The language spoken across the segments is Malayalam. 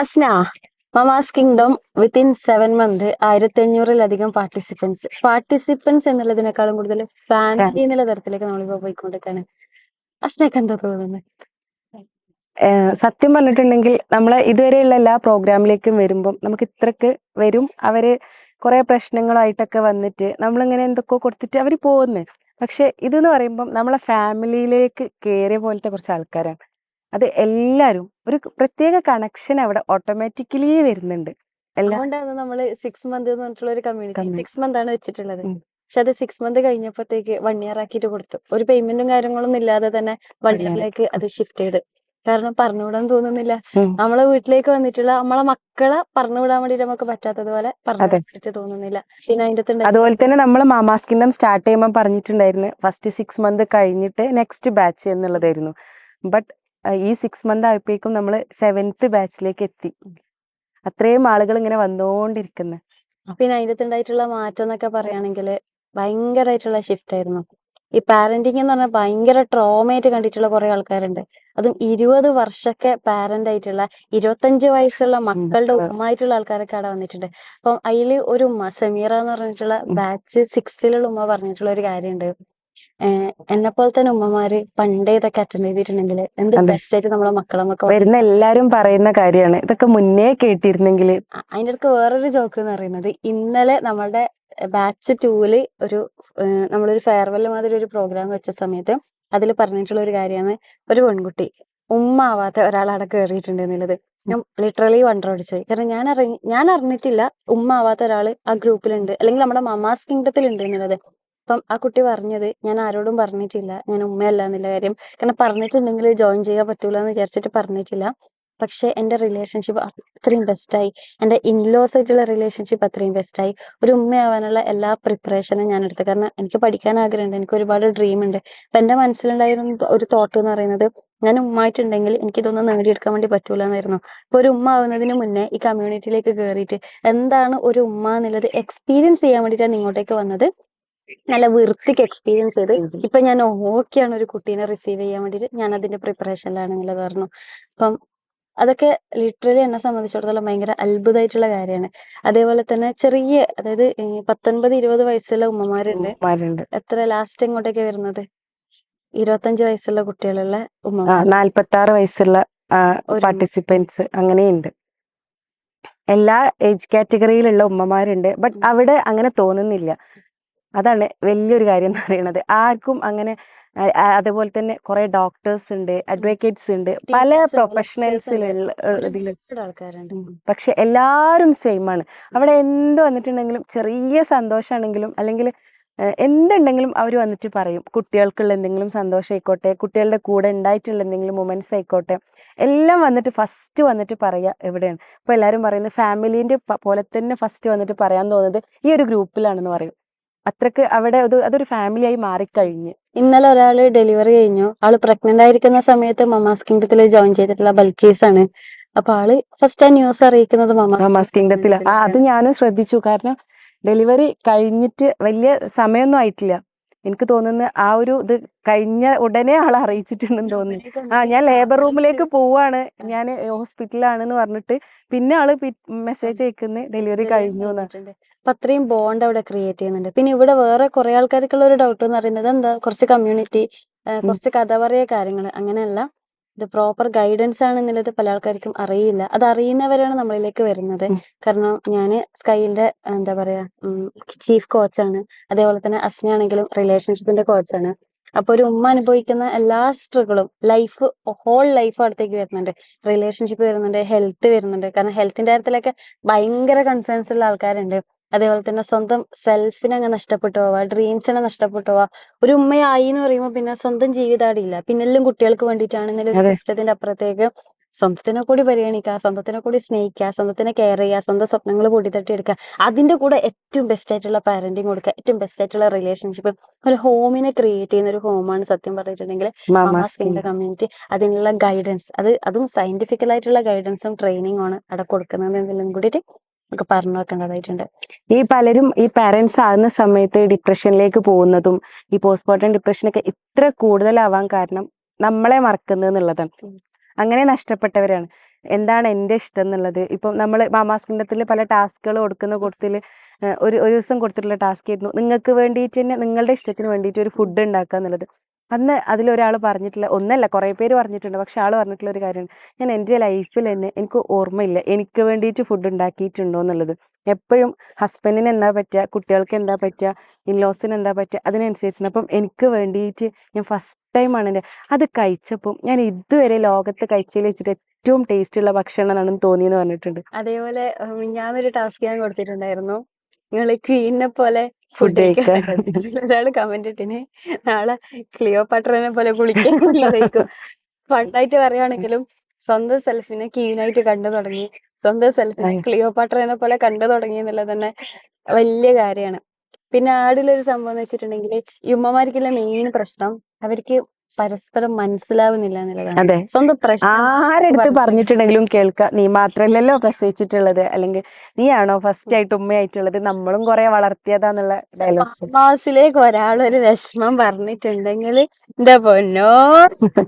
Asna mamas kingdom within seven month ആയിരത്തി അഞ്ഞൂറിലധികം പാർട്ടിസിപ്പൻസ് പാർട്ടിസിപ്പൻസ് എന്നുള്ളതിനേക്കാളും കൂടുതൽ ഫാമിലി എന്നുള്ള തരത്തിലേക്ക് നമ്മളിപ്പോ പോയിക്കൊണ്ടിരിക്കാണ്. അസ്നക്ക് എന്താ തോന്നുന്നത് സത്യം പറഞ്ഞിട്ടുണ്ടെങ്കിൽ നമ്മളെ ഇതുവരെയുള്ള എല്ലാ പ്രോഗ്രാമിലേക്കും വരുമ്പം നമുക്ക് ഇത്രക്ക് വരും. അവർ കുറെ പ്രശ്നങ്ങളായിട്ടൊക്കെ വന്നിട്ട് നമ്മളിങ്ങനെ എന്തൊക്കെ കൊടുത്തിട്ട് അവർ പോകുന്നത് പക്ഷെ ഇതെന്ന് പറയുമ്പം നമ്മളെ ഫാമിലിയിലേക്ക് കയറിയ പോലത്തെ കുറച്ച് ആൾക്കാരാണ്. അത് എല്ലാവരും ഒരു പ്രത്യേക കണക്ഷൻ അവിടെ ഓട്ടോമാറ്റിക്കലി വരുന്നുണ്ട്. അതുകൊണ്ടാണ് നമ്മൾ സിക്സ് മന്ത് എന്ന് പറഞ്ഞിട്ടുള്ള ഒരു കമ്മ്യൂണിറ്റി. സിക്സ് മന്ത് ആണ് വെച്ചിട്ടുള്ളത്. പക്ഷെ അത് സിക്സ് മന്ത് കഴിഞ്ഞപ്പോഴത്തേക്ക് വൺ ഇയർ ആക്കിയിട്ട് കൊടുത്തു. ഒരു പേയ്മെന്റും കാര്യങ്ങളൊന്നും ഇല്ലാതെ തന്നെ വൺ. ഇയറിലേക്ക് അത് ഷിഫ്റ്റ് ചെയ്ത്. കാരണം പറഞ്ഞുവിടാൻ തോന്നുന്നില്ല. നമ്മളെ വീട്ടിലേക്ക് വന്നിട്ടുള്ള നമ്മളെ മക്കളെ പറഞ്ഞുവിടാൻ വേണ്ടിട്ട് നമുക്ക് പറ്റാത്തതുപോലെ പറഞ്ഞിട്ട് തോന്നുന്നില്ല. പിന്നെ അതിന്റെ അതുപോലെ തന്നെ നമ്മൾ മാമാസ് കിങ്ഡം സ്റ്റാർട്ട് ചെയ്യുമ്പോൾ പറഞ്ഞിട്ടുണ്ടായിരുന്നു ഫസ്റ്റ് സിക്സ് മന്ത് കഴിഞ്ഞിട്ട് നെക്സ്റ്റ് ബാച്ച് എന്നുള്ളതായിരുന്നു. ബട്ട് ഈ സിക്സ് മന്ത് ആയപ്പോഴേക്കും നമ്മൾ സെവൻത്ത് ബാച്ചിലേക്ക് എത്തി. അത്രയും ആളുകൾ ഇങ്ങനെ വന്നുകൊണ്ടിരിക്കുന്നു പിന്നെ അതിന്റെ ഉണ്ടായിട്ടുള്ള മാറ്റം എന്നൊക്കെ പറയുകയാണെങ്കിൽ ഭയങ്കരമായിട്ടുള്ള ഷിഫ്റ്റ് ആയിരുന്നു. ഈ പാരന്റിങ് എന്ന് പറഞ്ഞാൽ ഭയങ്കര ട്രോമയായിട്ട് കണ്ടിട്ടുള്ള കുറെ ആൾക്കാരുണ്ട്. അതും ഇരുപത് വർഷമൊക്കെ പാരന്റ് ആയിട്ടുള്ള ഇരുപത്തഞ്ച് വയസ്സുള്ള മക്കളുടെ ഉമ്മായിട്ടുള്ള ആൾക്കാരൊക്കെ അവിടെ വന്നിട്ടുണ്ട്. അപ്പം അതിൽ ഒരു ഉമ്മ സമീറ എന്ന് പറഞ്ഞിട്ടുള്ള. ബാച്ച് സിക്സ്ത്തിലുള്ള ഉമ്മ പറഞ്ഞിട്ടുള്ള ഒരു കാര്യമുണ്ട്. എന്നെ പോലെ തന്നെ ഉമ്മമാര് പണ്ടേ ഇതൊക്കെ അറ്റൻഡ് ചെയ്തിട്ടുണ്ടെങ്കിൽ എന്ത് ബെസ്റ്റ് ആയിട്ട് നമ്മളെ മക്കളെ മക്കൾ വരുന്ന എല്ലാരും പറയുന്ന കാര്യമാണ്. ഇതൊക്കെ മുന്നേ കേട്ടിരുന്നെങ്കിൽ അതിന്റെ അടുത്ത് വേറൊരു ജോക്ക് എന്ന് പറയുന്നത്. ഇന്നലെ നമ്മളുടെ ബാച്ച് ടൂൽ ഒരു നമ്മളൊരു ഫെയർവെൽ മാതിരി ഒരു പ്രോഗ്രാം വെച്ച സമയത്ത് അതിൽ പറഞ്ഞിട്ടുള്ള ഒരു കാര്യമാണ്. ഒരു പെൺകുട്ടി ഉമ്മ ആവാത്ത ഒരാൾ അവിടെ കയറിയിട്ടുണ്ട് എന്നുള്ളത്. ഞാൻ ലിറ്ററലി വണ്ടർ അടിച്ചത് കാരണം ഞാൻ അറിഞ്ഞ ഞാൻ അറിഞ്ഞിട്ടില്ല ഉമ്മ ആവാത്ത ഒരാൾ ആ ഗ്രൂപ്പിലുണ്ട് അല്ലെങ്കിൽ നമ്മുടെ മമാസ് കിങ്ഡത്തിൽ ഉണ്ട് എന്നുള്ളത്. അപ്പം ആ കുട്ടി പറഞ്ഞത് ഞാൻ ആരോടും പറഞ്ഞിട്ടില്ല ഞാൻ ഉമ്മയല്ല എന്നുള്ള കാര്യം. കാരണം പറഞ്ഞിട്ടുണ്ടെങ്കിൽ ജോയിൻ ചെയ്യാൻ പറ്റൂല എന്ന് വിചാരിച്ചിട്ട് പറഞ്ഞിട്ടില്ല. പക്ഷെ എന്റെ റിലേഷൻഷിപ്പ് അത്രയും ബെസ്റ്റായി എന്റെ ഇൻലോസ് ആയിട്ടുള്ള റിലേഷൻഷിപ്പ് അത്രയും ബെസ്റ്റായി ഒരു ഉമ്മയാവാനുള്ള എല്ലാ പ്രിപ്പറേഷനും ഞാൻ എടുത്തു. കാരണം എനിക്ക് പഠിക്കാൻ ആഗ്രഹമുണ്ട്. എനിക്ക് ഒരുപാട് ഡ്രീം ഉണ്ട്. അപ്പൊ എന്റെ മനസ്സിലുണ്ടായിരുന്ന ഒരു തോട്ട് എന്ന് പറയുന്നത് ഞാൻ ഉമ്മായിട്ടുണ്ടെങ്കിൽ എനിക്ക് ഇതൊന്നും നേടിയെടുക്കാൻ വേണ്ടി പറ്റൂല എന്നായിരുന്നു. അപ്പൊ ഒരു ഉമ്മ ആവുന്നതിന് മുന്നേ ഈ കമ്മ്യൂണിറ്റിയിലേക്ക് കയറിയിട്ട് എന്താണ് ഒരു ഉമ്മ എന്നുള്ളത് എക്സ്പീരിയൻസ് ചെയ്യാൻ വേണ്ടിയിട്ടാണ് ഇങ്ങോട്ടേക്ക് വന്നത്. നല്ല വൃത്തിക്ക് എക്സ്പീരിയൻസ് ചെയ്ത് ഇപ്പൊ ഞാൻ ഓക്കെയാണ് ഒരു കുട്ടീനെ റിസീവ് ചെയ്യാൻ വേണ്ടിയിട്ട് ഞാൻ അതിന്റെ പ്രിപ്പറേഷനിലാണ് എന്നുള്ളത് പറഞ്ഞു. അപ്പം അതൊക്കെ ലിറ്ററലി എന്നെ സംബന്ധിച്ചിടത്തോളം ഭയങ്കര അത്ഭുതമായിട്ടുള്ള കാര്യമാണ്. അതേപോലെ തന്നെ ചെറിയ അതായത് പത്തൊൻപത് ഇരുപത് വയസ്സുള്ള ഉമ്മമാരുണ്ട്. മാരുണ്ട് എത്ര ലാസ്റ്റ് എങ്ങോട്ടൊക്കെ വരുന്നത്? ഇരുപത്തഞ്ച് വയസ്സുള്ള കുട്ടികളുള്ള ഉമ്മ നാല്പത്തി ആറ് വയസ്സുള്ള പാർട്ടിസിപ്പൻസ് അങ്ങനെയുണ്ട്. എല്ലാ ഏജ് കാറ്റഗറിയിലുള്ള ഉമ്മമാരുണ്ട്. ബട്ട് അവിടെ അങ്ങനെ തോന്നുന്നില്ല. അതാണ് വലിയൊരു കാര്യം എന്ന് പറയുന്നത്. ആർക്കും അങ്ങനെ അതുപോലെ തന്നെ കുറെ ഡോക്ടേഴ്സ് ഉണ്ട് അഡ്വക്കേറ്റ്സ് ഉണ്ട് പല പ്രൊഫഷണൽസിലുള്ള ആൾക്കാരുണ്ട്. പക്ഷെ എല്ലാവരും സെയിം ആണ്. അവിടെ എന്ത് വന്നിട്ടുണ്ടെങ്കിലും ചെറിയ സന്തോഷമാണെങ്കിലും അല്ലെങ്കിൽ എന്തുണ്ടെങ്കിലും അവർ വന്നിട്ട് പറയും. കുട്ടികൾക്കുള്ള എന്തെങ്കിലും സന്തോഷം ആയിക്കോട്ടെ കുട്ടികളുടെ കൂടെ ഉണ്ടായിട്ടുള്ള എന്തെങ്കിലും മൊമെന്റ്സ് ആയിക്കോട്ടെ എല്ലാം വന്നിട്ട് ഫസ്റ്റ് വന്നിട്ട് പറയുക എവിടെയാണ്. ഇപ്പൊ എല്ലാവരും പറയുന്നത് ഫാമിലീന്റെ പോലെ തന്നെ ഫസ്റ്റ് വന്നിട്ട് പറയാൻ തോന്നുന്നത് ഈ ഒരു ഗ്രൂപ്പിലാണെന്ന് പറയും. അത്രയ്ക്ക് അവിടെ അത് അതൊരു ഫാമിലിയായി ആയി മാറിക്കഴിഞ്ഞ്. ഇന്നലെ ഒരാൾ ഡെലിവറി കഴിഞ്ഞു. ആൾ പ്രഗ്നന്റ് ആയിരിക്കുന്ന സമയത്ത് മമാസ് കിങ്ഡത്തിൽ ജോയിൻ ചെയ്തിട്ടുള്ള ബൽക്കീസ് ആണ്. അപ്പൊ ആൾ ഫസ്റ്റ് ആ ന്യൂസ് അറിയിക്കുന്നത് മമാസ് കിങ്ഡത്തിലാണ് അത് ഞാനും ശ്രദ്ധിച്ചു. കാരണം ഡെലിവറി കഴിഞ്ഞിട്ട് വലിയ സമയമൊന്നും ആയിട്ടില്ല. എനിക്ക് തോന്നുന്നു ആ ഒരു ഇത് കഴിഞ്ഞ ഉടനെ ആളെ അറിയിച്ചിട്ടുണ്ടെന്ന് തോന്നുന്നു. ആ ഞാൻ ലേബർ റൂമിലേക്ക് പോവാണ്. ഞാൻ ഹോസ്പിറ്റലിലാണെന്ന് പറഞ്ഞിട്ട് പിന്നെ ആൾ മെസ്സേജ് അയക്കുന്ന ഡെലിവറി കഴിഞ്ഞു അപ്പൊ അത്രയും ബോണ്ട് അവിടെ ക്രിയേറ്റ് ചെയ്യുന്നുണ്ട്. പിന്നെ ഇവിടെ വേറെ കുറെ ആൾക്കാർക്കുള്ള ഒരു ഡൗട്ട് എന്ന് പറയുന്നത് എന്താ? കുറച്ച് കമ്മ്യൂണിറ്റി കുറച്ച് കഥ പറയ കാര്യങ്ങൾ അങ്ങനെയല്ല. ഇത് പ്രോപ്പർ ഗൈഡൻസ് ആണ് ആണെന്നുള്ളത് പല ആൾക്കാർക്കും അറിയില്ല. അത് അറിയുന്നവരാണ് നമ്മളിലേക്ക് വരുന്നത്. കാരണം ഞാൻ സ്കൈലിന്റെ എന്താ പറയാ ചീഫ് കോച്ചാണ് അതേപോലെ തന്നെ അസ്ന ആണെങ്കിലും റിലേഷൻഷിപ്പിന്റെ കോച്ചാണ് അപ്പൊ ഒരു ഉമ്മ അനുഭവിക്കുന്ന എല്ലാ സ്ട്രഗിളും ലൈഫ് ഹോൾ ലൈഫ് അടുത്തേക്ക് വരുന്നുണ്ട്. റിലേഷൻഷിപ്പ് വരുന്നുണ്ട് ഹെൽത്ത് വരുന്നുണ്ട്. കാരണം ഹെൽത്തിന്റെ കാര്യത്തിലൊക്കെ ഭയങ്കര കൺസേൺസ് ഉള്ള ആൾക്കാരുണ്ട്. അതേപോലെ തന്നെ സ്വന്തം സെൽഫിനെ അങ്ങ് നഷ്ടപ്പെട്ടു പോവാ ഡ്രീംസിനെ നഷ്ടപ്പെട്ടു പോവാ ഒരു ഉമ്മയായി എന്ന് പറയുമ്പോൾ പിന്നെ സ്വന്തം ജീവിതാടിയില്ല. പിന്നെ എല്ലാം കുട്ടികൾക്ക് വേണ്ടിയിട്ടാണ് അതെ. സിസ്റ്റത്തിന്റെ അപ്പുറത്തേക്ക് സ്വന്തത്തിനെ കൂടി പരിഗണിക്കുക സ്വന്തത്തിനെ കൂടി സ്നേഹിക്കുക സ്വന്തത്തിനെ കെയർ ചെയ്യുക സ്വന്തം സ്വപ്നങ്ങൾ തട്ടി എടുക്കുക അതിന്റെ കൂടെ ഏറ്റവും ബെസ്റ്റ് ആയിട്ടുള്ള പാരന്റിങ് കൊടുക്കുക. ഏറ്റവും ബെസ്റ്റ് ആയിട്ടുള്ള റിലേഷൻഷിപ്പ് ഒരു ഹോമിനെ ക്രിയേറ്റ് ചെയ്യുന്ന ഒരു ഹോമാണ് സത്യം പറഞ്ഞിട്ടുണ്ടെങ്കിൽ മാമാസ്കിന്റെ മാമാസ് കമ്മ്യൂണിറ്റി അതിനുള്ള ഗൈഡൻസ് അത് അതും സയന്റിഫിക്കൽ ആയിട്ടുള്ള ഗൈഡൻസും ട്രെയിനിങ്ങും ആണ് അവിടെ കൊടുക്കുന്നത്. എന്നുള്ളതും കൂടിയിട്ട് നമുക്ക് പറഞ്ഞു വെക്കേണ്ടതായിട്ടുണ്ട് ഈ പലരും ഈ പാരന്റ്സ് ആകുന്ന സമയത്ത് ഡിപ്രഷനിലേക്ക് പോകുന്നതും ഈ പോസ്റ്റ്മോർട്ടം ഡിപ്രഷനൊക്കെ ഇത്ര കൂടുതലാവാൻ കാരണം നമ്മളെ മറക്കുന്നത് എന്നുള്ളതാണ് അങ്ങനെ നഷ്ടപ്പെട്ടവരാണ്. എന്താണ് എന്റെ ഇഷ്ടം എന്നുള്ളത്? ഇപ്പം നമ്മൾ മാമാസ് കിണ്ടത്തിൽ പല ടാസ്കുകൾ കൊടുക്കുന്ന കൂട്ടത്തിൽ ഒരു ഒരു ദിവസം കൊടുത്തിട്ടുള്ള ടാസ്ക് ആയിരുന്നു. നിങ്ങൾക്ക് വേണ്ടിയിട്ട് തന്നെ നിങ്ങളുടെ ഇഷ്ടത്തിന് വേണ്ടിയിട്ട് ഒരു ഫുഡ് ഉണ്ടാക്കുക എന്നുള്ളത്. അന്ന് അതിലൊരാൾ പറഞ്ഞിട്ടില്ല ഒന്നല്ല കുറേ പേര് പറഞ്ഞിട്ടുണ്ട് പക്ഷെ ആൾ പറഞ്ഞിട്ടുള്ള ഒരു കാര്യമാണ്. ഞാൻ എന്റെ ലൈഫിൽ തന്നെ എനിക്ക് ഓർമ്മയില്ല എനിക്ക് വേണ്ടിയിട്ട് ഫുഡ് ഉണ്ടാക്കിയിട്ടുണ്ടോ എന്നുള്ളത്. എപ്പോഴും ഹസ്ബൻഡിന് എന്താ പറ്റുക കുട്ടികൾക്ക് എന്താ പറ്റുക ഇൻലോസിന് എന്താ പറ്റുക അതിനനുസരിച്ചാണ് അപ്പം എനിക്ക് വേണ്ടിയിട്ട് ഞാൻ ഫസ്റ്റ് ടൈമാണ് എന്റെ അത് കഴിച്ചപ്പം ഞാൻ ഇതുവരെ ലോകത്ത് കഴിച്ചതിൽ വെച്ചിട്ട് ഏറ്റവും ടേസ്റ്റ് ഉള്ള ഭക്ഷണമാണെന്ന് തോന്നിയെന്ന് പറഞ്ഞിട്ടുണ്ട്. അതേപോലെ ഞാനൊരു ടാസ്ക് ഞാൻ കൊടുത്തിട്ടുണ്ടായിരുന്നു. നിങ്ങൾ ക്വീനെ പോലെ ഫുഡ് കഴിക്കാൻ. ഒരാൾ കമന്റ് ഇട്ടിന് നാളെ ക്ലിയോപാട്രനെ പോലെ കുളിക്കാൻ ഫണ്ടായിട്ട് പറയുകയാണെങ്കിലും സ്വന്തം സെൽഫിനെ ക്ലീനായിട്ട് കണ്ടു തുടങ്ങി സ്വന്തം സെൽഫിനെ. ക്ലിയോപാട്രനെ പോലെ കണ്ടു തുടങ്ങി എന്നുള്ളത് തന്നെ വലിയ കാര്യമാണ് പിന്നെ ആടിലൊരു സംഭവം എന്ന് വെച്ചിട്ടുണ്ടെങ്കിൽ ഈ ഉമ്മമാർക്കുള്ള മെയിൻ പ്രശ്നം അവർക്ക് പരസ്പരം മനസ്സിലാവുന്നില്ല എന്നുള്ളതാണ് അതെ സ്വന്തം പ്രശ്നം ആരെടുത്ത് പറഞ്ഞു. പറഞ്ഞിട്ടുണ്ടെങ്കിലും കേൾക്ക നീ മാത്രല്ലല്ലോ പ്രസവിച്ചിട്ടുള്ളത് അല്ലെങ്കിൽ നീയാണോ ഫസ്റ്റ് ആയിട്ട് ഉമ്മയായിട്ടുള്ളത് നമ്മളും കുറെ വളർത്തിയതാന്നുള്ള ഡയലോഗ്സ് മാസിലേക്ക് ഒരാൾ ഒരു വിഷമം പറഞ്ഞിട്ടുണ്ടെങ്കിൽ എന്താ പൊന്നോ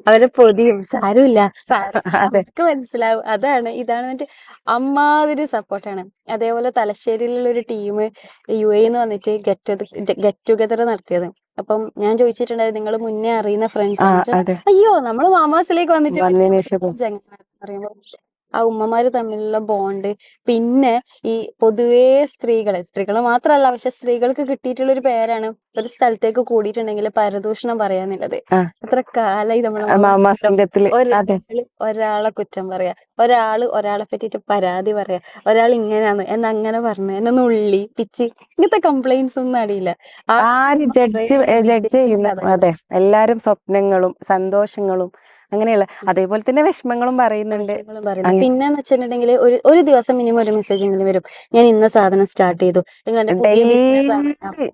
അവർ പൊതിയും സാരമില്ല അതൊക്കെ അതെ മനസ്സിലാവും അതാണ് ഇതാണ് എന്നിട്ട് അമ്മാതിരി സപ്പോർട്ടാണ് അതേപോലെ തലശ്ശേരിയിലുള്ള ഒരു ടീം യു എന്ന് വന്നിട്ട് ഗെറ്റ് ഗെറ്റ് ടുഗദർ നടത്തിയത് അപ്പം ഞാൻ ചോദിച്ചിട്ടുണ്ടായിരുന്നു നിങ്ങൾ മുന്നേ അറിയുന്ന ഫ്രണ്ട്സ് അയ്യോ നമ്മൾ മാമാസിലേക്ക് വന്നിട്ട് വന്നതിന് ആ ഉമ്മമാര് തമ്മിലുള്ള ബോണ്ട് പിന്നെ ഈ പൊതുവേ സ്ത്രീകളെ സ്ത്രീകളെ മാത്രല്ല പക്ഷെ സ്ത്രീകൾക്ക് കിട്ടിയിട്ടുള്ള ഒരു പേരാണ്. ഒരു സ്ഥലത്തേക്ക് കൂടിയിട്ടുണ്ടെങ്കിൽ പരദൂഷണം പറയാന്നുള്ളത്. അത്ര എത്ര കാലായി നമ്മൾ മാമാസിന്റെ ഒരാളെ കുറ്റം പറയാ. ഒരാൾ ഒരാളെ പറ്റിട്ട് പരാതി പറയാ. ഒരാൾ ഇങ്ങനെയാണ് എന്നെ അങ്ങനെ പറഞ്ഞു എന്നെ നുള്ളി പിച്ച് ഇങ്ങനത്തെ കംപ്ലൈന്റ്സ് ഒന്നും അറിയില്ല ആര് ജഡ്ജ് ജഡ്ജ് ചെയ്യുന്നത് അതെ. എല്ലാരും സ്വപ്നങ്ങളും സന്തോഷങ്ങളും അങ്ങനെയുള്ള അതേപോലെ തന്നെ വിഷമങ്ങളും പറയുന്നുണ്ട്. പിന്നെ വെച്ചിട്ടുണ്ടെങ്കിൽ ഒരു ഒരു ദിവസം മിനിമം ഒരു മെസ്സേജ് എങ്കിലും വരും. ഞാൻ ഇന്ന സാധനം സ്റ്റാർട്ട് ചെയ്തു.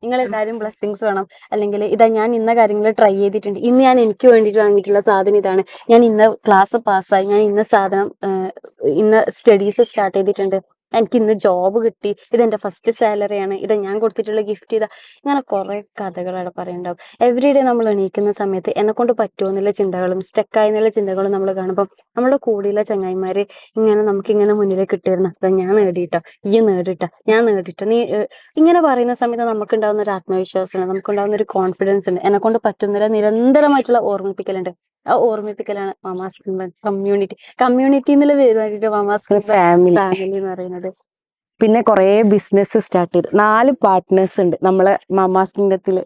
നിങ്ങൾ എല്ലാവരും ബ്ലെസ്സിങ്സ് വേണം. അല്ലെങ്കിൽ ഇതാ ഞാൻ ഇന്ന കാര്യങ്ങൾ ട്രൈ ചെയ്തിട്ടുണ്ട്. ഇന്ന് ഞാൻ എനിക്ക് വേണ്ടിയിട്ട് വാങ്ങിയിട്ടുള്ള സാധനം ഇതാണ്. ഞാൻ ഇന്ന ക്ലാസ് പാസ്സായി ഞാൻ ഇന്ന സാധനം ഇന്ന സ്റ്റഡീസ് സ്റ്റാർട്ട് ചെയ്തിട്ടുണ്ട്. എനിക്ക് ഇന്ന് ജോബ് കിട്ടി ഇതെന്റെ ഫസ്റ്റ് സാലറിയാണ് ഇത് ഞാൻ കൊടുത്തിട്ടുള്ള ഗിഫ്റ്റ് ഇതാ. ഇങ്ങനെ കുറെ കഥകൾ അവിടെ പറയുന്നുണ്ടാവും എവറി ഡേ നമ്മൾ എണീക്കുന്ന സമയത്ത് എന്നെ കൊണ്ട് പറ്റുമോ എന്നുള്ള ചിന്തകളും സ്റ്റക്കായി എന്നുള്ള ചിന്തകളും നമ്മൾ കാണുമ്പോൾ നമ്മുടെ കൂടെയുള്ള ചങ്ങായിമാര് ഇങ്ങനെ നമുക്ക് ഇങ്ങനെ മുന്നിലേക്ക് കിട്ടിയിരുന്നു. അതാ ഞാൻ നേടിയിട്ടോ? ഈ നേടിട്ടോ ഞാൻ നേടിട്ടോ നീ ഇങ്ങനെ പറയുന്ന സമയത്ത് നമുക്ക് ഉണ്ടാവുന്ന ഒരു ആത്മവിശ്വാസം നമുക്ക് ഉണ്ടാവുന്ന ഒരു കോൺഫിഡൻസ് ഉണ്ട്. എന്നെ കൊണ്ട് പറ്റുന്നില്ല. നിരന്തരമായിട്ടുള്ള ഓർമ്മിപ്പിക്കലുണ്ട്. ആ ഓർമ്മിപ്പിക്കലാണ് മാമാസ് കമ്മ്യൂണിറ്റി കമ്മ്യൂണിറ്റി എന്നുള്ള പേരുമായിട്ട് മാമാസ് ഫാമിലി ഫാമിലി എന്ന് പറയുന്നത്. പിന്നെ കുറേ ബിസിനസ് സ്റ്റാർട്ട് ചെയ്തു. നാല് പാർട്ട്നേഴ്സ് ഉണ്ട് നമ്മളെ മാമാസ് കിങ്ഡത്തിൽ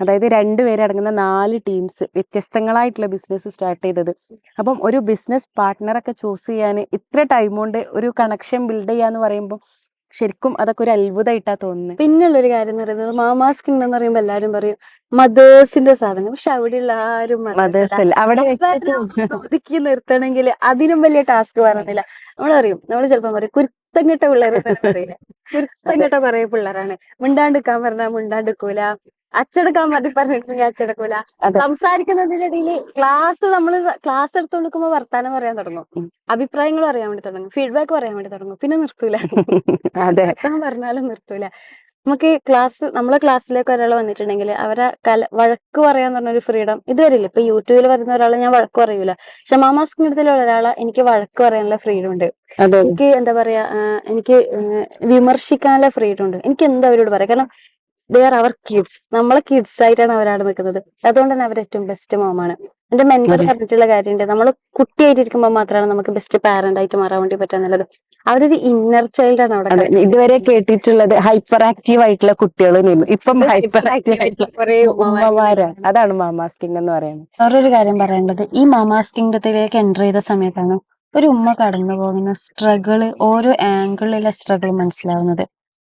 അതായത് രണ്ടുപേരടങ്ങുന്ന നാല് ടീംസ് വ്യത്യസ്തങ്ങളായിട്ടുള്ള ബിസിനസ് സ്റ്റാർട്ട് ചെയ്തത്. അപ്പം ഒരു ബിസിനസ് പാർട്ട്ണറൊക്കെ ചൂസ് ചെയ്യാൻ ഇത്ര ടൈം കൊണ്ട് ഒരു കണക്ഷൻ ബിൽഡ് ചെയ്യാന്ന് പറയുമ്പോൾ ശരിക്കും അതൊക്കെ ഒരു അത്ഭുതമായിട്ടാ തോന്നുന്നത് പിന്നെയുള്ളൊരു കാര്യം എന്ന് പറയുന്നത് മാമാസ് കിങ്ഡം എന്ന് പറയുമ്പോൾ എല്ലാരും പറയും മദേഴ്സിന്റെ സാധനം പക്ഷെ അവിടെയുള്ള ആരും മദേഴ്സ് അവിടെ ഒതുക്കി നിർത്തണമെങ്കിൽ അതിനും വലിയ ടാസ്ക് പറയുന്നില്ല നമ്മൾ അറിയും നമ്മൾ ചിലപ്പോൾ പറയും കുരുത്തം കെട്ട പിള്ളേർ കുരുത്തങ്ങട്ട കുരുത്തം കെട്ട കുറെ പിള്ളേരാണ്. മിണ്ടാണ്ടിക്കാൻ പറഞ്ഞാൽ മിണ്ടാണ്ടിക്കൂല അച്ചടക്കാൻ പറ്റി പറഞ്ഞിട്ടുണ്ടെങ്കിൽ അച്ചടക്കൂല. സംസാരിക്കുന്നതിനിടയിൽ ക്ലാസ് നമ്മൾ ക്ലാസ് എടുത്തു കൊടുക്കുമ്പോൾ വർത്താനം പറയാൻ തുടങ്ങും. അഭിപ്രായങ്ങൾ പറയാൻ വേണ്ടി തുടങ്ങും. ഫീഡ്ബാക്ക് പറയാൻ വേണ്ടി തുടങ്ങും. പിന്നെ നിർത്തൂല. അതെ. പറഞ്ഞാലും നിർത്തൂല. നമുക്ക് ക്ലാസ് നമ്മളെ ക്ലാസ്സിലേക്ക് ഒരാൾ വന്നിട്ടുണ്ടെങ്കിൽ അവരെ കല വഴക്ക് പറയാൻ പറഞ്ഞ ഒരു ഫ്രീഡം ഇതുവരെ ഇല്ല ഇപ്പൊ യൂട്യൂബിൽ വരുന്ന ഒരാളെ ഞാൻ വഴക്ക് പറയൂല. പക്ഷെ മാമാസ്കിന്റെ അടുത്തുള്ള ഒരാളെ എനിക്ക് വഴക്ക് പറയാനുള്ള ഫ്രീഡം ഉണ്ട്. എനിക്ക് എന്താ പറയാ എനിക്ക് വിമർശിക്കാനുള്ള ഫ്രീഡം ഉണ്ട്. എനിക്ക് എന്താ അവരോട് പറയാം? കാരണം ദേ ആർ അവർ കിഡ്സ് നമ്മളെ കിഡ്സ് ആയിട്ടാണ് അവരവിടെ നിൽക്കുന്നത്. അതുകൊണ്ട് തന്നെ അവർ ഏറ്റവും ബെസ്റ്റ് മോമാണ് എന്റെ മെന്റർ. പറഞ്ഞിട്ടുള്ള കാര്യമുണ്ട്. നമ്മൾ കുട്ടിയായിട്ടിരിക്കുമ്പോൾ മാത്രമാണ് നമുക്ക് ബെസ്റ്റ് പാരന്റ് ആയിട്ട് മാറാൻ വേണ്ടി പറ്റുന്നുള്ളത് അവരൊരു ഇന്നർ ചൈൽഡ് ആണ് അവിടെ ഇതുവരെ കേട്ടിട്ടുള്ളത് ഹൈപ്പർ ആക്റ്റീവ് ആയിട്ടുള്ള കുട്ടികൾ ഇപ്പം ഹൈപ്പർ ആക്റ്റീവ് ആയിട്ടുള്ള കുറേ ഉമ്മമാര് ഉമ്മമാരാണ് അതാണ് മാമാസ്കിംഗ് എന്ന് പറയുന്നത്. വേറൊരു കാര്യം പറയേണ്ടത് ഈ മാമാസ്കിംഗത്തിലേക്ക് എന്റർ ചെയ്ത സമയത്താണ് ഒരു ഉമ്മ കടന്നു പോകുന്ന സ്ട്രഗിൾ ഓരോ ആംഗിളിലെ സ്ട്രഗിൾ മനസ്സിലാവുന്നത്.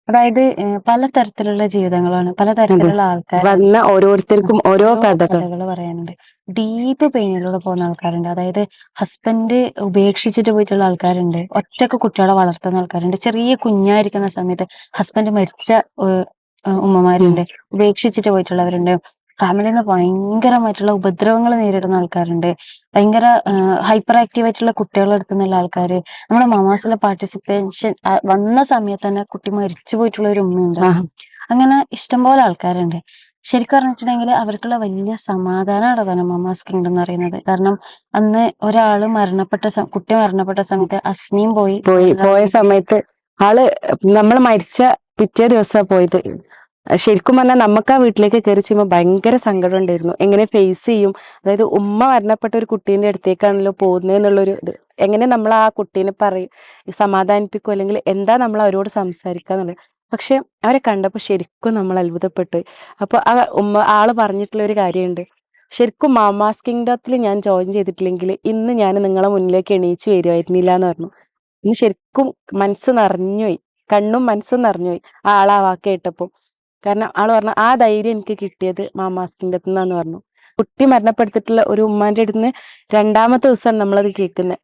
അതായത് പലതരത്തിലുള്ള ജീവിതങ്ങളാണ് പലതരത്തിലുള്ള ആൾക്കാർ വന്ന ഓരോരുത്തർക്കും ഓരോ കഥകൾ പറയാനുണ്ട്. ഡീപ്പ് പെയിനിലൂടെ പോകുന്ന ആൾക്കാരുണ്ട്. അതായത് ഹസ്ബൻഡ് ഉപേക്ഷിച്ചിട്ട് പോയിട്ടുള്ള ആൾക്കാരുണ്ട്. ഒറ്റയ്ക്ക് കുട്ടികളെ വളർത്തുന്ന ആൾക്കാരുണ്ട്. ചെറിയ കുഞ്ഞായിരിക്കുന്ന സമയത്ത് ഹസ്ബൻഡ് മരിച്ച ഉമ്മമാരുണ്ട്. ഉപേക്ഷിച്ചിട്ട് പോയിട്ടുള്ളവരുണ്ട്. ഫാമിലിയിൽ നിന്ന് ഭയങ്കരമായിട്ടുള്ള ഉപദ്രവങ്ങൾ നേരിടുന്ന ആൾക്കാരുണ്ട്. ഭയങ്കര ഹൈപ്പർ ആക്റ്റീവ് ആയിട്ടുള്ള കുട്ടികളെ അടുത്തുനിന്നുള്ള ആൾക്കാർ നമ്മുടെ മാമാസിലെ പാർട്ടിസിപ്പേഷൻ വന്ന സമയത്ത് തന്നെ കുട്ടി മരിച്ചു പോയിട്ടുള്ള ഒരു ഉമ്മയുണ്ട്. അങ്ങനെ ഇഷ്ടംപോലെ ആൾക്കാരുണ്ട്. ശരിക്കും പറഞ്ഞിട്ടുണ്ടെങ്കിൽ അവർക്കുള്ള വലിയ സമാധാനമാണ് വനം മമാസ് കിങ്ഡം എന്ന് പറയുന്നത്. കാരണം അന്ന് ഒരാൾ മരണപ്പെട്ട കുട്ടി മരണപ്പെട്ട സമയത്ത് അസ്നിയും പോയി. പോയി പോയ സമയത്ത് ആൾ നമ്മൾ മരിച്ച പിറ്റേ ദിവസമാണ് പോയത്. ശരിക്കും പറഞ്ഞാൽ നമുക്ക് ആ വീട്ടിലേക്ക് കയറി ചെയ്യുമ്പോൾ ഭയങ്കര സങ്കടം ഉണ്ടായിരുന്നു. എങ്ങനെ ഫേസ് ചെയ്യും? അതായത് ഉമ്മ മരണപ്പെട്ട ഒരു കുട്ടീന്റെ അടുത്തേക്കാണല്ലോ പോകുന്നത് എന്നുള്ളൊരു ഇത്. എങ്ങനെ നമ്മൾ ആ കുട്ടീനെ പറയും സമാധാനിപ്പിക്കും? അല്ലെങ്കിൽ എന്താ നമ്മൾ അവരോട് സംസാരിക്കാന്നുള്ളത് പക്ഷെ അവരെ കണ്ടപ്പോൾ ശരിക്കും നമ്മൾ അത്ഭുതപ്പെട്ടു. അപ്പോൾ ആ ഉമ്മ ആൾ പറഞ്ഞിട്ടുള്ള ഒരു കാര്യമുണ്ട്. ശരിക്കും മാമാസ് കിങ്ഡത്തിൽ ഞാൻ ജോയിൻ ചെയ്തിട്ടില്ലെങ്കിൽ ഇന്ന് ഞാൻ നിങ്ങളെ മുന്നിലേക്ക് എണീച്ച് വരുമായിരുന്നില്ല എന്ന് പറഞ്ഞു. ഇന്ന് ശരിക്കും മനസ്സ് നിറഞ്ഞുപോയി. കണ്ണും മനസ്സും നിറഞ്ഞുപോയി. ആ ആളാ വാക്ക് കേട്ടപ്പോൾ കാരണം ആൾ പറഞ്ഞു ആ ധൈര്യം എനിക്ക് കിട്ടിയത് മാമാസ്കിന്റെ അടുത്ത് നിന്നാന്ന് പറഞ്ഞു. കുട്ടി മരണപ്പെടുത്തിട്ടുള്ള ഒരു ഉമ്മാന്റെ അടുത്ത് നിന്ന് രണ്ടാമത്തെ ദിവസമാണ് നമ്മളത് കേൾക്കുന്നത്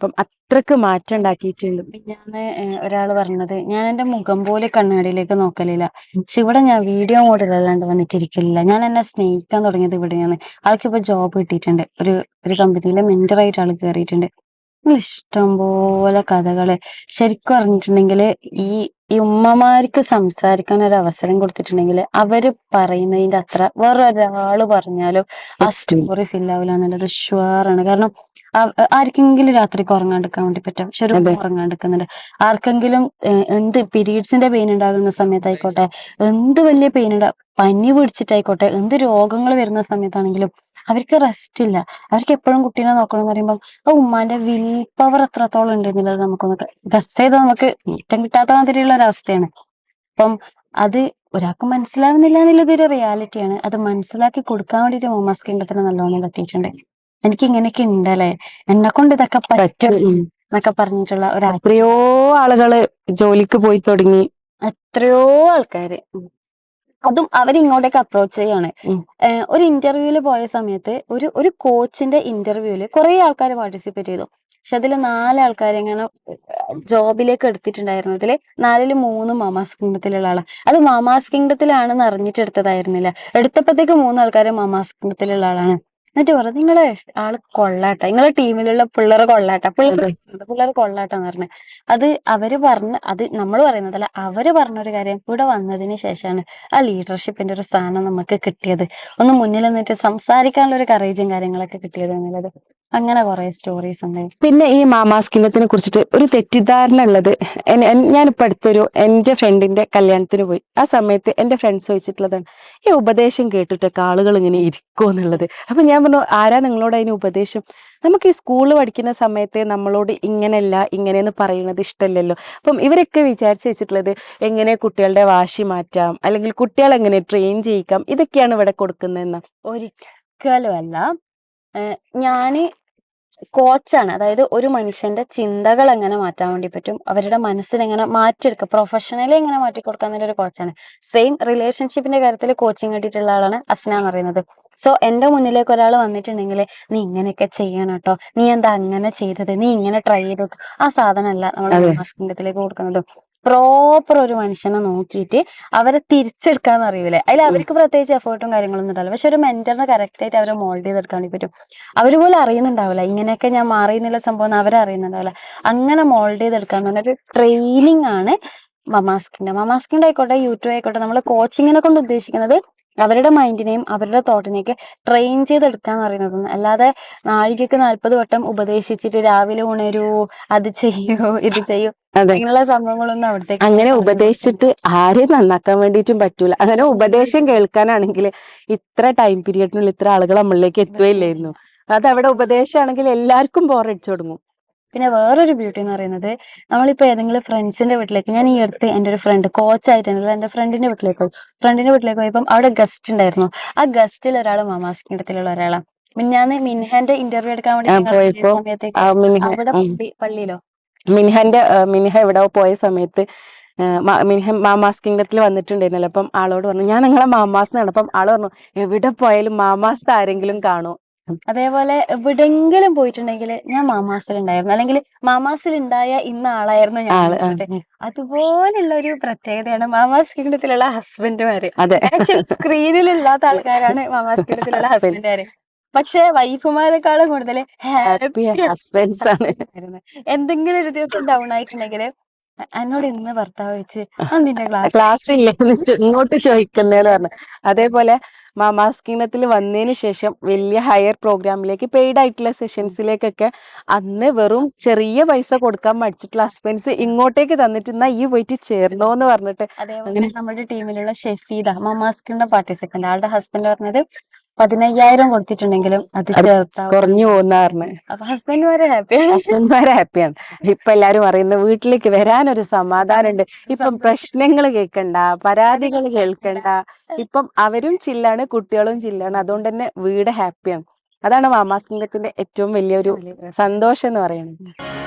അപ്പം അത്രയ്ക്ക് മാറ്റം ഉണ്ടാക്കിയിട്ടുണ്ട്. ഞാൻ ഒരാൾ പറഞ്ഞത് ഞാൻ എന്റെ മുഖം പോലെ കണ്ണാടിയിലേക്ക് നോക്കലില്ല. പക്ഷെ ഇവിടെ ഞാൻ വീഡിയോ മോഡലല്ലാണ്ട് വന്നിട്ടിരിക്കലില്ല. ഞാൻ എന്നെ സ്നേഹിക്കാൻ തുടങ്ങിയത് ഇവിടെയാണ്. ആൾക്കിപ്പോ ജോബ് കിട്ടിയിട്ടുണ്ട്. ഒരു ഒരു കമ്പനിയിലെ മെന്ററായിട്ട് ആൾ കയറിയിട്ടുണ്ട് ഇഷ്ടം പോലെ കഥകൾ ശരിക്കും അറിഞ്ഞിട്ടുണ്ടെങ്കിൽ ഈ ഈ ഉമ്മമാർക്ക് സംസാരിക്കാൻ ഒരു അവസരം കൊടുത്തിട്ടുണ്ടെങ്കിൽ അവർ പറയുന്നതിന്റെ അത്ര വേറൊരാൾ പറഞ്ഞാലും ആ. സ്റ്റോറി ഫിൽ ആവില്ല എന്നുള്ളത് ഷുവറാണ് കാരണം ആർക്കെങ്കിലും രാത്രി ഉറങ്ങാണ്ടിരിക്കാൻ വേണ്ടി പറ്റും പക്ഷെ ഒരു. ഉറങ്ങാണ്ടിരിക്കുന്നുണ്ട് ആർക്കെങ്കിലും എന്ത് പീരീഡ്സിന്റെ പെയിൻ ഉണ്ടാകുന്ന സമയത്തായിക്കോട്ടെ എന്ത് വലിയ പെയിൻ ഉണ്ടാ പനി പിടിച്ചിട്ടായിക്കോട്ടെ എന്ത് രോഗങ്ങൾ വരുന്ന സമയത്താണെങ്കിലും അവർക്ക് റെസ്റ്റ് ഇല്ല. അവർക്ക് എപ്പോഴും കുട്ടീനെ നോക്കണം എന്ന് പറയുമ്പോൾ ആ ഉമ്മാന്റെ വിൽ പവർ എത്രത്തോളം ഉണ്ട് എന്നുള്ളത് നമുക്കൊന്ന് ഗസ് ചെയ്ത് നമുക്ക് ഏറ്റം കിട്ടാത്ത മാതിരിയുള്ള ഒരവസ്ഥയാണ് അപ്പം അത് ഒരാൾക്ക് മനസ്സിലാവുന്നില്ല എന്നുള്ളത് ഒരു റിയാലിറ്റിയാണ് അത് മനസ്സിലാക്കി കൊടുക്കാൻ വേണ്ടിയിട്ട് മോമാസ് കിണ്ടത്തിന് നല്ലോണം കത്തിയിട്ടുണ്ട്. എനിക്ക് ഇങ്ങനെയൊക്കെ ഉണ്ടല്ലേ എന്നെ കൊണ്ട് ഇതൊക്കെ പറ്റും. എന്നൊക്കെ പറഞ്ഞിട്ടുള്ള ഒരു എത്രയോ ആളുകൾ ജോലിക്ക് പോയി തുടങ്ങി. എത്രയോ ആൾക്കാര്. അതും അവരിങ്ങോട്ടേക്ക് അപ്രോച്ച് ചെയ്യാണ്. ഒരു ഇന്റർവ്യൂവിൽ പോയ സമയത്ത് ഒരു ഒരു കോച്ചിന്റെ ഇന്റർവ്യൂവിൽ കുറെ ആൾക്കാർ പാർട്ടിസിപ്പേറ്റ് ചെയ്തു. പക്ഷെ അതിൽ നാല് ഇങ്ങനെ ജോബിലേക്ക് എടുത്തിട്ടുണ്ടായിരുന്നതിൽ നാലിൽ മൂന്ന് മാമാസ് കിങ്ഡത്തിലുള്ള ആളാ. അത് മാമാസ് കിങ്ഡത്തിലാണെന്ന് അറിഞ്ഞിട്ട് എടുത്തതായിരുന്നില്ല. എടുത്തപ്പോഴത്തേക്ക് മൂന്ന് ആൾക്കാര് മാമാസ് കിങ്ഡത്തിലുള്ള ആളാണ്. എന്നിട്ട് പറഞ്ഞു നിങ്ങളെ ആൾ കൊള്ളാട്ട. നിങ്ങളെ ടീമിലുള്ള പിള്ളേർ കൊള്ളാട്ട. പിള്ളേർ പിള്ളേർ കൊള്ളാട്ടെന്ന് പറഞ്ഞു. അത് അവർ പറഞ്ഞ അത് നമ്മൾ പറയുന്നതല്ല അവർ പറഞ്ഞൊരു കാര്യം ഇവിടെ വന്നതിന് ശേഷമാണ് ആ ലീഡർഷിപ്പിന്റെ ഒരു സ്ഥാനം നമുക്ക് കിട്ടിയത്. ഒന്ന് മുന്നിൽ നിന്നിട്ട് സംസാരിക്കാനുള്ള ഒരു കറേജും കാര്യങ്ങളൊക്കെ കിട്ടിയത് എന്നുള്ളത്. അങ്ങനെ കുറെ സ്റ്റോറീസ് ഉണ്ട്. പിന്നെ ഈ മാമാസ് കിണ്ണത്തിനെ കുറിച്ചിട്ട് ഒരു തെറ്റിദ്ധാരണ ഉള്ളത് ഞാനിപ്പോ അടുത്തൊരു എന്റെ ഫ്രണ്ടിന്റെ കല്യാണത്തിന് പോയി. ആ സമയത്ത് എന്റെ ഫ്രണ്ട്സ് ചോദിച്ചിട്ടുള്ളതാണ് ഈ ഉപദേശം കേട്ടിട്ടൊക്കെ ആളുകൾ ഇങ്ങനെ ഇരിക്കുമോ എന്നുള്ളത്? അപ്പൊ ഞാൻ പറഞ്ഞു ആരാ നിങ്ങളോട് അതിന് ഉപദേശം? നമുക്ക് ഈ സ്കൂളിൽ പഠിക്കുന്ന സമയത്ത് നമ്മളോട് ഇങ്ങനെയല്ല ഇങ്ങനെയെന്ന് പറയുന്നത് ഇഷ്ടമല്ലല്ലോ. അപ്പം ഇവരൊക്കെ വിചാരിച്ചു വെച്ചിട്ടുള്ളത് എങ്ങനെ കുട്ടികളുടെ വാശി മാറ്റാം അല്ലെങ്കിൽ കുട്ടികളെ എങ്ങനെ ട്രെയിൻ ചെയ്യിക്കാം ഇതൊക്കെയാണ് ഇവിടെ കൊടുക്കുന്നതെന്ന്. ഒരിക്കലും അല്ല ഞാൻ ഞാൻ കോച്ചാണ്. അതായത് ഒരു മനുഷ്യന്റെ ചിന്തകൾ എങ്ങനെ മാറ്റാൻ വേണ്ടി പറ്റും അവരുടെ മനസ്സിനെങ്ങനെ മാറ്റിയെടുക്കുക പ്രൊഫഷണലി എങ്ങനെ മാറ്റി കൊടുക്കാൻ ഒരു കോച്ചാണ്. സെയിം റിലേഷൻഷിപ്പിന്റെ കാര്യത്തിൽ കോച്ചിങ് കിട്ടിയിട്ടുള്ള ആളാണ് അസ്ന എന്ന് പറയുന്നത്. സോ എന്റെ മുന്നിലേക്ക് ഒരാൾ വന്നിട്ടുണ്ടെങ്കിൽ നീ ഇങ്ങനെയൊക്കെ ചെയ്യണം കേട്ടോ നീ എന്താ അങ്ങനെ ചെയ്തത്? നീ ഇങ്ങനെ ട്രൈ ചെയ്ത് ആ സാധനമല്ല നമ്മൾ. മാസ്കിംഗത്തിലേക്ക് കൊടുക്കുന്നത്. പ്രോപ്പർ ഒരു മനുഷ്യനെ നോക്കിയിട്ട് അവരെ തിരിച്ചെടുക്കാന്ന് അറിയില്ല അതിൽ അവർക്ക് പ്രത്യേകിച്ച് എഫേർട്ടും കാര്യങ്ങളൊന്നും ഉണ്ടാവില്ല. പക്ഷെ ഒരു മെന്ററിനെ കറക്റ്റ് ആയിട്ട് അവരെ മോൾഡ് ചെയ്തെടുക്കാൻ വേണ്ടി പറ്റും. അവർ പോലും അറിയുന്നുണ്ടാവില്ല. ഇങ്ങനെയൊക്കെ ഞാൻ മാറിയെന്നുള്ള സംഭവം അവരെ അറിയുന്നുണ്ടാവില്ല. അങ്ങനെ മോൾഡ് ചെയ്തെടുക്കാൻ പറഞ്ഞ ഒരു ട്രെയിനിങ് ആണ് മമാസ്കിന്റെ. മമാസ്കിന്റെ ആയിക്കോട്ടെ യൂട്യൂബ് ആയിക്കോട്ടെ നമ്മൾ കോച്ചിങ്ങിനെ കൊണ്ട് ഉദ്ദേശിക്കുന്നത് അവരുടെ മൈൻഡിനെയും അവരുടെ തോട്ടിനെയൊക്കെ ട്രെയിൻ ചെയ്തെടുക്കുക എന്ന് പറയുന്നത്. അല്ലാതെ നാഴികക്ക് നാൽപ്പത് വട്ടം ഉപദേശിച്ചിട്ട് രാവിലെ ഉണരൂ അത് ചെയ്യൂ ഇത് ചെയ്യൂ അങ്ങനെയുള്ള സംഭവങ്ങളൊന്നും അവിടുത്തെ അങ്ങനെ ഉപദേശിച്ചിട്ട് ആരെയും നന്നാക്കാൻ വേണ്ടിയിട്ടും പറ്റൂല. അങ്ങനെ ഉപദേശം കേൾക്കാനാണെങ്കിൽ ഇത്ര ടൈം പീരീഡിനുള്ളിൽ ഇത്ര ആളുകൾ നമ്മളിലേക്ക് എത്തുകയില്ലായിരുന്നു. അത് അവിടെ ഉപദേശമാണെങ്കിൽ എല്ലാവർക്കും ബോറടിച്ചു തുടങ്ങും. പിന്നെ വേറൊരു ബ്യൂട്ടി എന്ന് പറയുന്നത് നമ്മളിപ്പോ ഏതെങ്കിലും ഫ്രണ്ട്സിന്റെ വീട്ടിലേക്ക് ഞാൻ ഈ അടുത്ത് എന്റെ ഒരു ഫ്രണ്ട് കോച്ചായിട്ടുണ്ടല്ലോ എന്റെ ഫ്രണ്ടിന്റെ വീട്ടിലേക്ക് പോയി ഫ്രണ്ടിന്റെ വീട്ടിലേക്ക് പോയപ്പോൾ അവിടെ ഗസ്റ്റ് ഉണ്ടായിരുന്നു. ആ ഗസ്റ്റിൽ ഒരാൾ മാമാസ്കിടത്തിലുള്ള ഒരാളാണ് മിന്നാന്ന് മിൻഹാന്റെ ഇന്റർവ്യൂ എടുക്കാൻ വേണ്ടി സമയത്തേക്ക് അവിടെ പള്ളിയിലോ? മിൻഹന്റെ മിൻഹ എവിടെ പോയ സമയത്ത് ആ, മ- മിൻഹ മാമാസ് കിങ്ഡത്തിൽ വന്നിട്ടുണ്ടായിരുന്നല്ലോ. അപ്പം ആളോട് പറഞ്ഞു ഞാൻ നിങ്ങളെ മാമാസ് എന്നാണ്. അപ്പം ആൾ പറഞ്ഞു എവിടെ പോയാലും മാമാസ് ആരെങ്കിലും കാണും. അതേപോലെ എവിടെങ്കിലും പോയിട്ടുണ്ടെങ്കിൽ ഞാൻ മാമാസിൽ ഉണ്ടായിരുന്നു അല്ലെങ്കിൽ മാമാസിൽ ഉണ്ടായ ഇന്ന ആളായിരുന്നു ഞാൻ അതുപോലുള്ള ഒരു പ്രത്യേകതയാണ് മാമാസ് കിങ്ഡത്തിലുള്ള ഹസ്ബൻഡുമാര്. സ്ക്രീനിലില്ലാത്ത ആക്ച്വലി സ്ക്രീനിൽ ഇല്ലാത്ത ആൾക്കാരാണ് മാമാസ് Husband. ഹസ്ബൻഡുമാര്. പക്ഷെ വൈഫുമാരെക്കാളും കൂടുതൽ ഹാപ്പി ഹസ്ബൻഡ്സ് ആണ്. എന്തെങ്കിലും ഒരു ദിവസം ഡൗൺ ആയിട്ടുണ്ടെങ്കിൽ എന്നോട് ഇന്ന് ഭർത്താവ് വെച്ച് നിന്റെ ക്ലാസ് ക്ലാസ് ഇല്ലേ ഇങ്ങോട്ട് ചോദിക്കുന്നേന്ന് പറഞ്ഞു. അതേപോലെ മാമാസ് കിണത്തിൽ വന്നതിന് ശേഷം വലിയ ഹയർ പ്രോഗ്രാമിലേക്ക് പെയ്ഡ് ആയിട്ടുള്ള സെഷൻസിലേക്കൊക്കെ അന്ന് വെറും ചെറിയ പൈസ കൊടുക്കാൻ മടിച്ചിട്ടുള്ള ഹസ്ബൻഡ്സ് ഇങ്ങോട്ടേക്ക് തന്നിട്ട് എന്നാ ഈ പോയിട്ട് ചേർന്നോ എന്ന് പറഞ്ഞിട്ട് അതേപോലെ നമ്മുടെ ടീമിലുള്ള ഷെഫീദ മമാസ്കിന്റെ പാർട്ടിസിപ്പന്റ് ആളുടെ ഹസ്ബൻഡ് പറഞ്ഞത് പതിനയ്യായിരം കൊടുത്തിട്ടുണ്ടെങ്കിലും അത് കുറഞ്ഞു പോകുന്ന പറഞ്ഞു അപ്പൊ ഹസ്ബൻഡുമാരെ ഹാപ്പിയാണ് ഹസ്ബൻഡ്മാരെ ഹാപ്പിയാണ് ഇപ്പൊ എല്ലാരും പറയുന്നത് വീട്ടിലേക്ക് വരാനൊരു സമാധാനമുണ്ട്. ഇപ്പം പ്രശ്നങ്ങൾ കേൾക്കണ്ട പരാതികൾ കേൾക്കണ്ട. ഇപ്പം അവരും ചില്ലാണ് കുട്ടികളും ചില്ലാണ്. അതുകൊണ്ട് തന്നെ വീട് ഹാപ്പിയാണ് അതാണ് മാമാസ് കിങ്കത്തിന്റെ ഏറ്റവും വലിയൊരു സന്തോഷം എന്ന് പറയുന്നത്.